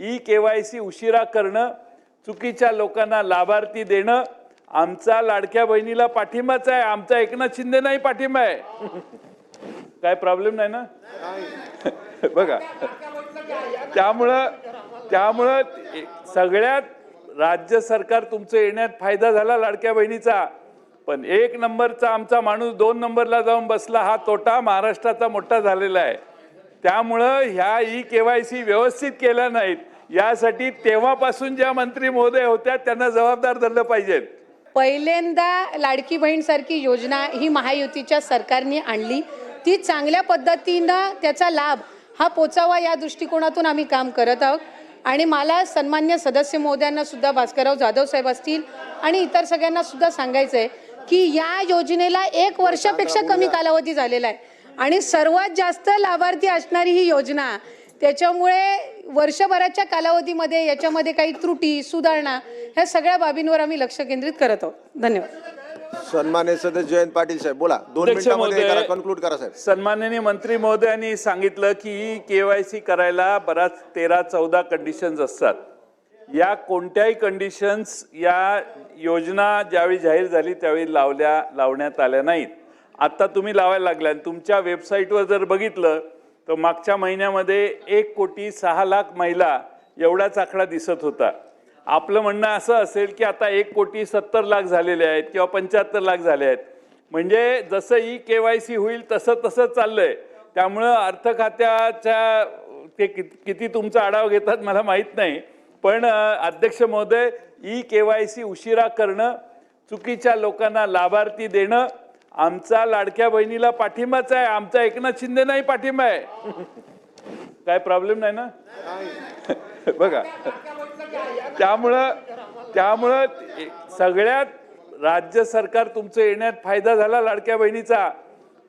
E KYC उशिरा करणं चुकीच्या लोकांना लाभार्थी देणं आमचा लाडक्या बहिणीला पाठिंबाच आहे. आमचा एकनाथ शिंदे नाही पाठिंबा आहे. काय प्रॉब्लेम नाही ना? बघा. त्यामुळं त्यामुळं सगळ्यात राज्य सरकार तुमचं येण्यात फायदा झाला लाडक्या बहिणीचा. पण एक नंबरचा आमचा माणूस दोन नंबरला जाऊन बसला. हा तोटा महाराष्ट्राचा मोठा झालेला आहे. त्यामुळं ह्या ई के वाय सी व्यवस्थित केल्या नाहीत. यासाठी तेव्हापासून ज्या मंत्री महोदय होत्या त्यांना जबाबदार धरलं पाहिजेत पहिल्यांदा लाडकी बहीण सारखी योजना ही महायुतीच्या सरकारने आणली. ती चांगल्या पद्धतीनं त्याचा लाभ हा पोचावा या दृष्टिकोनातून आम्ही काम करत आहोत. आणि मला सन्मान्य सदस्य महोदयांना सुद्धा भास्करराव जाधव साहेब असतील आणि इतर सगळ्यांना सुद्धा सांगायचं आहे की या योजनेला एक वर्षापेक्षा कमी कालावधी झालेला आहे. आणि सर्वात जास्त लाभार्थी असणारी ही योजना. त्याच्यामुळे वर्षभराच्या कालावधीमध्ये याच्यामध्ये काही त्रुटी सुधारणा ह्या सगळ्या बाबींवर आम्ही लक्ष केंद्रित करत आहोत. धन्यवाद. सन्मान्य सदस्य जयंत पाटील साहेब बोला. दोन मिनिटांमध्ये कन्क्लूड करा साहेब. सन्माननीय मंत्री महोदयांनी सांगितलं की केवायसी करायला बराच तेरा चौदा कंडिशन्स असतात. या कोणत्याही कंडिशन्स या योजना ज्यावेळी जाहीर झाली त्यावेळी लावल्या लावण्यात आल्या नाहीत. आत्ता तुम्ही लावायला लागल्या. आणि तुमच्या वेबसाईटवर जर बघितलं तर मागच्या महिन्यामध्ये एक कोटी सहा लाख महिला एवढाच आकडा दिसत होता. आपलं म्हणणं असं असेल की आता एक कोटी सत्तर लाख झालेले आहेत किंवा पंच्याहत्तर लाख झाले आहेत. म्हणजे जसं ई के वाय सी होईल तसं तसं चाललंय. त्यामुळं अर्थ खात्याच्या ते कित- किती तुमचा आढावा घेतात मला माहीत नाही. पण अध्यक्ष महोदय ई के वाय सी उशिरा करणं चुकीच्या लोकांना लाभार्थी देणं आमचा लाडक्या बहिणीला पाठिंबाच आहे. आमचा एकनाथ शिंदे नाही पाठिंबा आहे. काय प्रॉब्लेम नाही ना? बघा. त्यामुळं त्यामुळं सगळ्यात राज्य सरकार तुमचं येण्यात फायदा झाला लाडक्या बहिणीचा.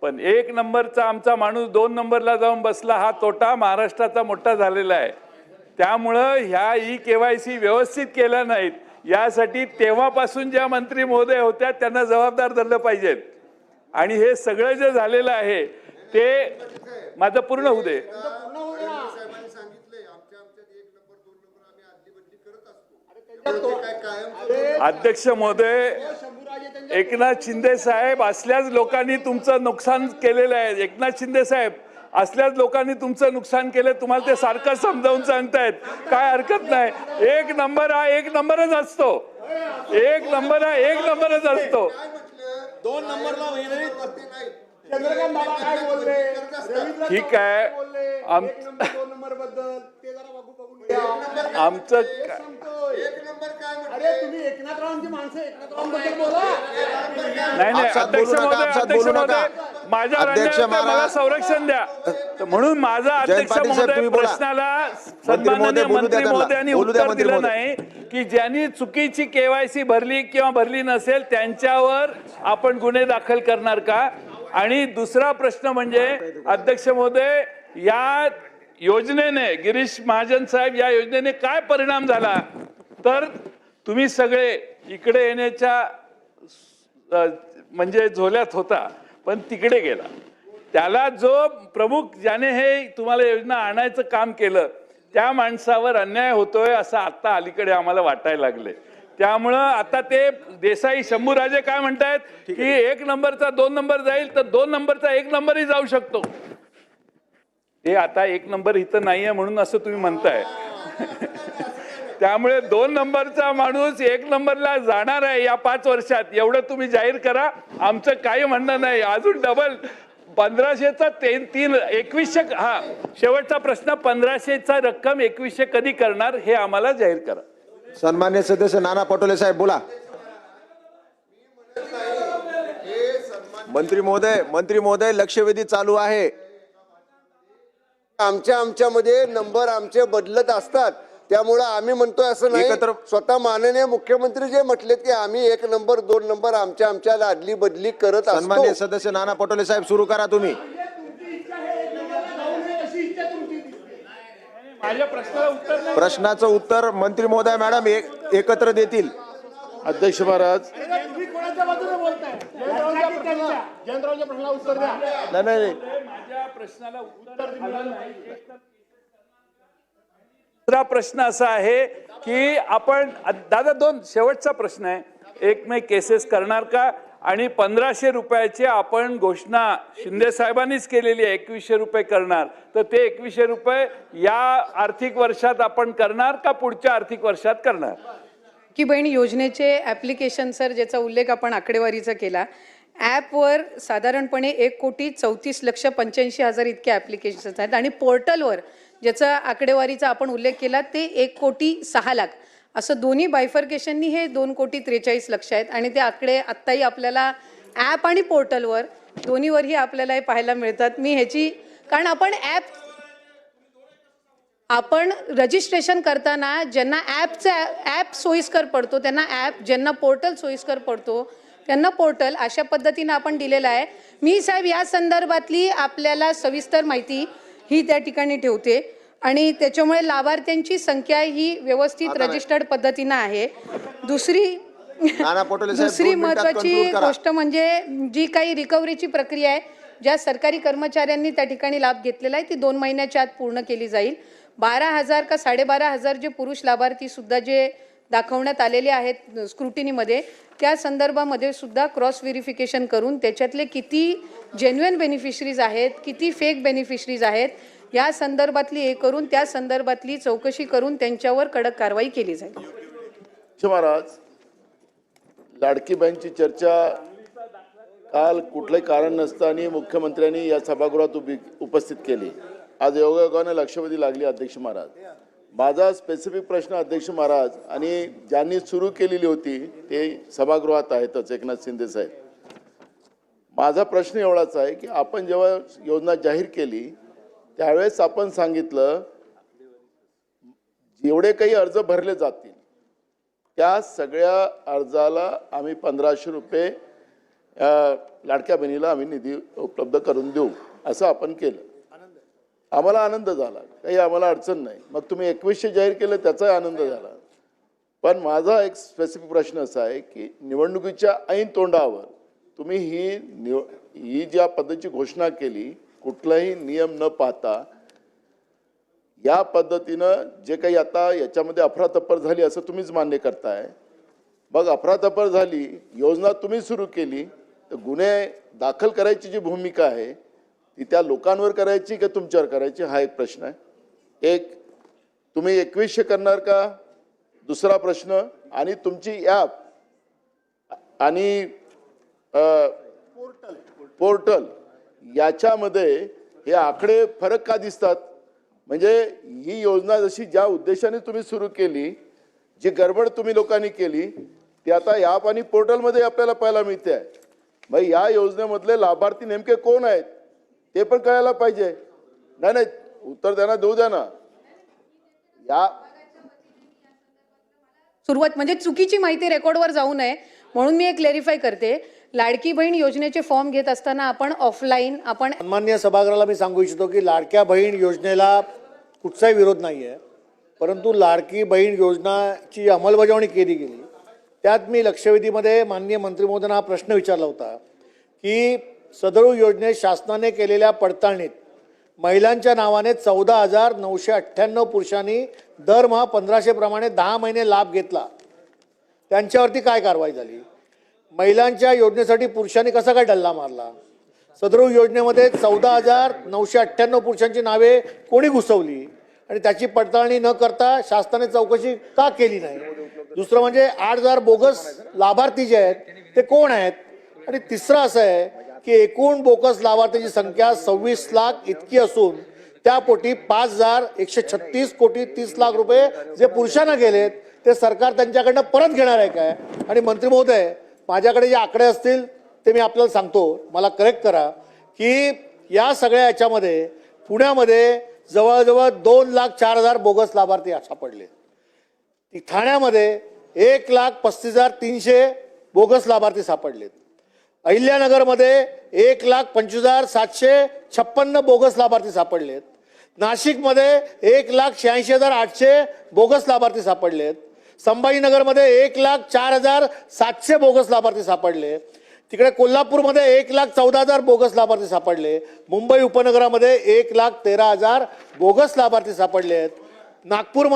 पण एक नंबरचा आमचा माणूस दोन नंबरला जाऊन बसला हा तोटा महाराष्ट्राचा मोठा झालेला आहे. त्यामुळं ह्या ई केवायसी व्यवस्थित केल्या नाहीत. यासाठी तेव्हापासून ज्या मंत्री महोदय होत्या त्यांना जबाबदार धरलं पाहिजेत. आणि हे सगळं जे झालेलं आहे ते माझं पूर्ण होऊ दे. अध्यक्ष महोदय एकनाथ शिंदे साहेब असल्याच लोकांनी तुमचं नुकसान केलेलं आहे. एकनाथ शिंदे साहेब असल्याच लोकांनी तुमचं नुकसान केलं तुम्हाला ते सारखं समजावून सांगतायत. काय हरकत नाही. एक नंबर हा एक नंबरच असतो. एक नंबर हा एक नंबरच असतो. दोन नंबरला चंद्रकांत बाबा काय बोलले ठीक आहे. काय बोलले आम- एक नंबर दोन नंबरबद्दल ते जरा बघू बघून घ्या. आमचं सांगतोय. अरे तुम्ही एकनाथरावांची माणसं एकनाथरावांबद्दल बोला नाही नाही आपसात अध्यक्ष बोलू नका, महोदय अध्यक्ष बोलू नका. महोदय माझ्या अध्यक्ष मला महाराज- संरक्षण द्या तर म्हणून माझा अध्यक्ष पाटील साहेब, महोदय तुम्ही बोला. प्रश्नाला मंत्री सन्माननीय महोदय बोलू द्या मंत्री त्यांना. महोदयांनी बोलू द्या उत्तर मंत्री दिलं महोदय. नाही की ज्यांनी चुकीची केवायसी भरली किंवा भरली नसेल त्यांच्यावर आपण गुन्हे दाखल करणार का आणि दुसरा प्रश्न म्हणजे अध्यक्ष महोदय या योजनेने गिरीश महाजन साहेब या योजनेने काय परिणाम झाला तर तुम्ही सगळे इकडे येण्याच्या अ, म्हणजे झोल्यात होता पण तिकडे गेला. त्याला जो प्रमुख ज्याने हे तुम्हाला योजना आणायचं काम केलं त्या माणसावर अन्याय होतोय असं आता अलीकडे आम्हाला वाटायला लागले त्यामुळं आता ते देसाई शंभूराजे काय म्हणतायत की एक नंबरचा दोन नंबर जाईल तर दोन नंबरचा एक नंबरही जाऊ शकतो. ते आता एक नंबर इथं नाहीये म्हणून असं तुम्ही म्हणताय. त्यामुळे दोन नंबरचा माणूस एक नंबरला जाणार आहे या पाच वर्षात. एवढं तुम्ही जाहीर करा. आमचं काही म्हणणं नाही. अजून डबल पंधराशेचा ते तीन एकवीसशे हा शेवटचा प्रश्न पंधराशेचा रक्कम एकवीसशे कधी करणार हे आम्हाला जाहीर करा. सन्मान्य सदस्य नाना पटोले साहेब बोला. मंत्री महोदय मंत्री महोदय लक्षवेधी चालू आहे. आमच्या आमच्यामध्ये नंबर आमचे बदलत असतात. त्यामुळं आम्ही म्हणतोय असं नाही एकत्र- स्वतः माननीय मुख्यमंत्री जे म्हटलेत की आम्ही एक नंबर दोन नंबर आमच्या आमच्या अदली बदली करत सन्मान्य असतो सदस्य नाना पटोले साहेब सुरू करा तुम्ही. माझ्या प्रश्नाला उत्तर नाही प्रश्नाचं उत्तर मंत्री महोदय मॅडम एक- एकत्र देतील. अध्यक्ष महाराज. तुम्ही कोणाच्या बाजूने बोलताय जयंतरावांच्या प्रश्नाला जयंतरावांच्या प्रश्नाला उत्तर द्या. नाही नाही माझ्या प्रश्नाला उत्तर दिलं नाही. दुसरा प्रश्न असा आहे की आपण दादा दोन शेवटचा प्रश्न आहे. एक मे केसेस करणार का? आणि पंधराशे रुपयाची आपण घोषणा शिंदे साहेबांनीच केलेली आहे एकवीसशे रुपये करणार. तर ते एकवीसशे रुपये या आर्थिक वर्षात आपण करणार का पुढच्या आर्थिक वर्षात करणार? की बहीण योजनेचे ॲप्लिकेशन सर ज्याचा उल्लेख आपण आकडेवारीचा केला ॲपवर साधारणपणे एक कोटी चौतीस लक्ष पंच्याऐंशी हजार इतके ॲप्लिकेशन्स आहेत आणि पोर्टलवर ज्याचा आकडेवारीचा आपण उल्लेख केला ते एक कोटी सहा लाख. असं दोन्ही बायफर्केशननी हे दोन कोटी त्रेचाळीस लक्ष आहेत आणि ते आकडे आत्ताही आपल्याला ॲप आणि पोर्टलवर दोन्हीवरही आपल्याला हे पाहायला मिळतात. मी ह्याची कारण आपण ॲप आपण रजिस्ट्रेशन करताना ज्यांना ॲपचा ॲप सोयीस्कर पडतो त्यांना ॲप ज्यांना पोर्टल सोयीस्कर पडतो त्यांना पोर्टल अशा पद्धतीनं आपण दिलेलं आहे. मी साहेब या संदर्भातली आपल्याला सविस्तर माहिती ही त्या ठिकाणी ठेवते. आणि त्याच्यामुळे लाभार्थ्यांची संख्या ही व्यवस्थित रजिस्टर्ड पद्धतीनं आहे. दुसरी दुसरी महत्वाची. गोष्ट म्हणजे जी काही रिकव्हरीची प्रक्रिया आहे ज्या सरकारी कर्मचाऱ्यांनी त्या ठिकाणी लाभ घेतलेला आहे ती दोन महिन्याच्या आत पूर्ण केली जाईल. बारा हजार का साडेबारा हजार जे पुरुष लाभार्थी सुद्धा जे दाखवण्यात आलेले आहेत स्क्रुटिनीमध्ये. त्या संदर्भामध्ये सुद्धा क्रॉस व्हेरिफिकेशन करून त्याच्यातले किती जेन्युअन बेनिफिशरीज आहेत किती फेक बेनिफिशरीज आहेत या संदर्भातली हे करून त्या संदर्भातली चौकशी करून त्यांच्यावर कडक कारवाई केली जाईल. महाराज लाडकी बँकची चर्चा काल कुठलंही कारण नसताना मुख्यमंत्र्यांनी या सभागृहात उपस्थित केली. आज योगायोगाने लक्षवेधी लागली अध्यक्ष महाराज. माझा स्पेसिफिक प्रश्न अध्यक्ष महाराज आणि ज्यांनी सुरू केलेली होती ते सभागृहात आहेतच एकनाथ शिंदे साहेब. माझा प्रश्न एवढाच आहे की आपण जेव्हा योजना जाहीर केली त्यावेळेस आपण सांगितलं जेवढे काही अर्ज भरले जातील त्या सगळ्या अर्जाला आम्ही पंधराशे रुपये लाडक्या बहिणीला आम्ही निधी उपलब्ध करून देऊ असं आपण केलं. आम्हाला आनंद झाला. काही आम्हाला अडचण नाही. मग तुम्ही एकवीसशे जाहीर केलं त्याचाही आनंद झाला. पण माझा एक स्पेसिफिक प्रश्न असा आहे की निवडणुकीच्या ऐन तोंडावर तुम्ही ही निव ही ज्या पद्धतीची घोषणा केली कुठलाही नियम न पाहता या पद्धतीनं जे काही आता याच्यामध्ये अफरातफर झाली असं तुम्हीच मान्य करताय. मग अफरातफर झाली योजना तुम्ही सुरू केली तर गुन्हे दाखल करायची जी भूमिका आहे ती त्या लोकांवर करायची का तुमच्यावर करायची हा एक प्रश्न आहे. एक तुम्ही एकवीसशे करणार का? दुसरा प्रश्न आणि तुमची ॲप आणि पोर्टल पोर्टल याच्यामध्ये हे आकडे फरक का दिसतात? म्हणजे ही योजना जशी ज्या उद्देशाने तुम्ही सुरू केली जी गडबड तुम्ही लोकांनी केली ती आता ॲप आणि पोर्टलमध्ये आपल्याला पाहायला मिळते. आहे मग या योजनेमधले लाभार्थी नेमके कोण आहेत? ते पण कळायला पाहिजे. नाही नाही उत्तर द्या ना देऊ द्या ना. या. सुरुवात म्हणजे चुकीची माहिती रेकॉर्डवर जाऊ नये म्हणून मी एक क्लेरिफाय करते. लाडकी बहीण योजनेचे फॉर्म घेत असताना आपण ऑफलाईन आपण सन्मान्य सभागृहाला मी सांगू इच्छितो की लाडक्या बहीण योजनेला कुठचाही विरोध नाही आहे परंतु लाडकी बहीण योजनाची अंमलबजावणी केली गेली. त्यात मी लक्षवेधीमध्ये माननीय मंत्री महोदयांना हा प्रश्न विचारला होता की सदळू योजनेत शासनाने केलेल्या पडताळणीत महिलांच्या नावाने चौदा हजार नऊशे अठ्ठ्याण्णव पुरुषांनी दरमहा पंधराशे प्रमाणे दहा महिने लाभ घेतला. त्यांच्यावरती काय कारवाई झाली? महिलांच्या योजनेसाठी पुरुषांनी कसा काय डल्ला मारला? सदरू योजनेमध्ये चौदा हजार नऊशे अठ्ठ्याण्णव पुरुषांची नावे कोणी घुसवली? आणि त्याची पडताळणी न करता शासनाने चौकशी का केली नाही? दुसरं म्हणजे आठ हजार बोगस लाभार्थी जे आहेत ते कोण आहेत? आणि तिसरं असं आहे की एकूण बोगस लाभार्थीची संख्या सव्वीस लाख इतकी असून त्यापोटी पाच हजार एकशे छत्तीस कोटी तीस लाख रुपये जे पुरुषांना गेलेत ते सरकार त्यांच्याकडनं परत घेणार आहे काय? आणि मंत्री महोदय माझ्याकडे जे आकडे असतील ते मी आपल्याला सांगतो. मला करेक्ट करा की या सगळ्या याच्यामध्ये पुण्यामध्ये जवळजवळ दोन लाख चार हजार बोगस लाभार्थी सापडले ठाण्यामध्ये एक लाख पस्तीस हजार तीनशे बोगस लाभार्थी सापडलेत. अहिल्यानगरमध्ये एक लाख पंचवीस हजार सातशे छप्पन्न बोगस लाभार्थी सापडलेत. नाशिकमध्ये एक लाख शहाऐंशी हजार आठशे बोगस लाभार्थी सापडलेत. संभाजीनगरमध्ये एक लाख चार हजार सातशे बोगस लाभार्थी सापडले. तिकडे कोल्हापूरमध्ये एक लाख चौदा हजार बोगस लाभार्थी सापडले. मुंबई उपनगरामध्ये एक लाख तेरा हजार बोगस लाभार्थी सापडले आहेत नागपूरमध्ये